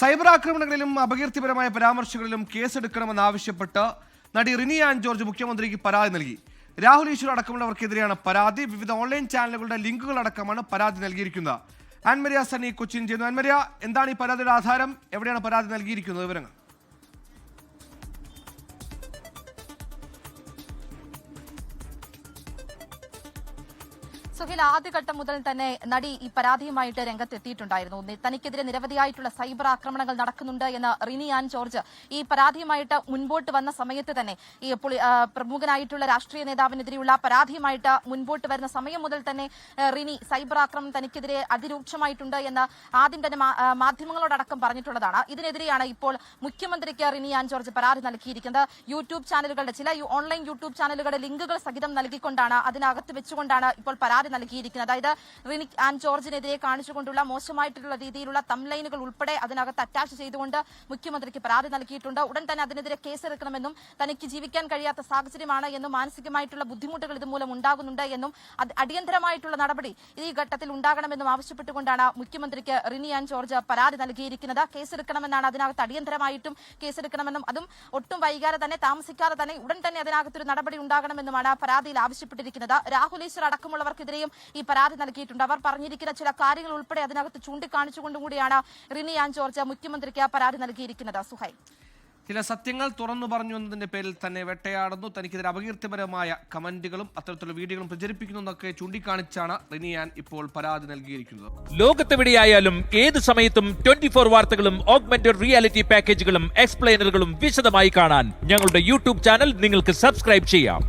Cyber ആക്രമണങ്ങളിലും അപകീർത്തിപരമായ പരാമർശങ്ങളിലും കേസെടുക്കണമെന്നാവശ്യപ്പെട്ട് നടി Rini an George മുഖ്യമന്ത്രിക്ക് പരാതി നൽകി. രാഹുൽ ഈശ്വർ അടക്കമുള്ളവർക്കെതിരെയാണ് പരാതി. വിവിധ ഓൺലൈൻ ചാനലുകളുടെ ലിങ്കുകൾ അടക്കമാണ് പരാതി നൽകിയിരിക്കുന്നത്. ആൻമരിയ സണ്ണി കൊച്ചിൻ ചെയ്യുന്നു. ആൻമരിയ എന്താണ് ഈ പരാതിയുടെ ആധാരം? എവിടെയാണ് പരാതി നൽകിയിരിക്കുന്നത്? വിവരങ്ങൾ. സുഹിൽ ആദ്യഘട്ടം മുതൽ തന്നെ നടി ഈ പരാതിയുമായിട്ട് രംഗത്തെത്തിയിട്ടുണ്ടായിരുന്നു. തനിക്കെതിരെ നിരവധിയായിട്ടുള്ള സൈബർ ആക്രമണങ്ങൾ നടക്കുന്നുണ്ട് എന്ന് റിനി ആൻ ജോർജ് ഈ പരാതിയുമായിട്ട് മുൻപോട്ട് വന്ന സമയത്ത് തന്നെ ഈ പ്രമുഖനായിട്ടുള്ള രാഷ്ട്രീയ നേതാവിനെതിരെയുള്ള പരാതിയുമായിട്ട് മുൻപോട്ട് വരുന്ന സമയം മുതൽ തന്നെ റിനി സൈബർ ആക്രമണം തനിക്കെതിരെ അതിരൂക്ഷമായിട്ടുണ്ട് എന്ന് ആദ്യം തന്നെ മാധ്യമങ്ങളോടക്കം പറഞ്ഞിട്ടുള്ളതാണ്. ഇതിനെതിരെയാണ് ഇപ്പോൾ മുഖ്യമന്ത്രിക്ക് റിനി ആൻ ജോർജ് പരാതി നൽകിയിരിക്കുന്നത്. യൂട്യൂബ് ചാനലുകളുടെ ചില ഓൺലൈൻ യൂട്യൂബ് ചാനലുകളുടെ ലിങ്കുകൾ സഹിതം നൽകിക്കൊണ്ടാണ് അതിനകത്ത് വെച്ചുകൊണ്ടാണ് ഇപ്പോൾ പരാതി നൽകിയിരിക്കുന്നത്. അതായത് റിനിക് ആൻഡ് ജോർജിനെതിരെ കാണിച്ചുകൊണ്ടുള്ള മോശമായിട്ടുള്ള രീതിയിലുള്ള തംലൈനുകൾ ഉൾപ്പെടെ അതിനകത്ത് അറ്റാച്ച് ചെയ്തുകൊണ്ട് മുഖ്യമന്ത്രിക്ക് പരാതി നൽകിയിട്ടുണ്ട്. ഉടൻ തന്നെ അതിനെതിരെ കേസെടുക്കണമെന്നും തനിക്ക് ജീവിക്കാൻ കഴിയാത്ത സാഹചര്യമാണ് എന്നും മാനസികമായിട്ടുള്ള ബുദ്ധിമുട്ടുകൾ ഇതുമൂലം ഉണ്ടാകുന്നുണ്ട് എന്നും അടിയന്തരമായിട്ടുള്ള നടപടി ഈ ഘട്ടത്തിൽ ഉണ്ടാകണമെന്നും ആവശ്യപ്പെട്ടുകൊണ്ടാണ് മുഖ്യമന്ത്രിക്ക് റിനി ആൻഡ് ജോർജ് പരാതി നൽകിയിരിക്കുന്നത്. കേസെടുക്കണമെന്നാണ് അതിനകത്ത് അടിയന്തരമായിട്ടും കേസെടുക്കണമെന്നും അതും ഒട്ടും വൈകാതെ തന്നെ താമസിക്കാതെ തന്നെ ഉടൻ തന്നെ അതിനകത്തൊരു നടപടി ഉണ്ടാകണമെന്നുമാണ് പരാതിയിൽ ആവശ്യപ്പെട്ടിരിക്കുന്നത്. രാഹുൽ ഈശ്വർ അടക്കമുള്ളവർക്കെതിരെയും ഈ പരാതി നൽകിയിട്ടുണ്ട്. അവർ പറഞ്ഞിരിക്കുന്ന ചില കാര്യങ്ങൾ ഉൾപ്പെടെ അതിനകത്ത് ചൂണ്ടിക്കാണിച്ചുകൊണ്ടും കൂടിയാണ് റിനി ആൻ ജോർജ് മുഖ്യമന്ത്രിക്ക് പരാതി നൽകിയിരിക്കുന്നത്. സുഹൈ ചില സത്യങ്ങൾ തുറന്നു പറഞ്ഞു എന്നതിന്റെ പേരിൽ തന്നെ വെട്ടയാടുന്നു. തനിക്കെതിരെ അപകീർത്തിപരമായ കമന്റുകളും അത്തരത്തിലുള്ള വീഡിയോകളും പ്രചരിപ്പിക്കുന്നു എന്നൊക്കെ ചൂണ്ടിക്കാണിച്ചാണ് റിനിയാൻ ഇപ്പോൾ പരാതി നൽകിയിരിക്കുന്നത്. ലോകത്തെവിടെയായാലും ഏത് സമയത്തും ട്വന്റി ഫോർ വാർത്തകളും ഓഗ്മെന്റഡ് റിയാലിറ്റി പാക്കേജുകളും എക്സ്പ്ലെയിനറുകളും വിശദമായി കാണാൻ ഞങ്ങളുടെ യൂട്യൂബ് ചാനൽ നിങ്ങൾക്ക് സബ്സ്ക്രൈബ് ചെയ്യാം.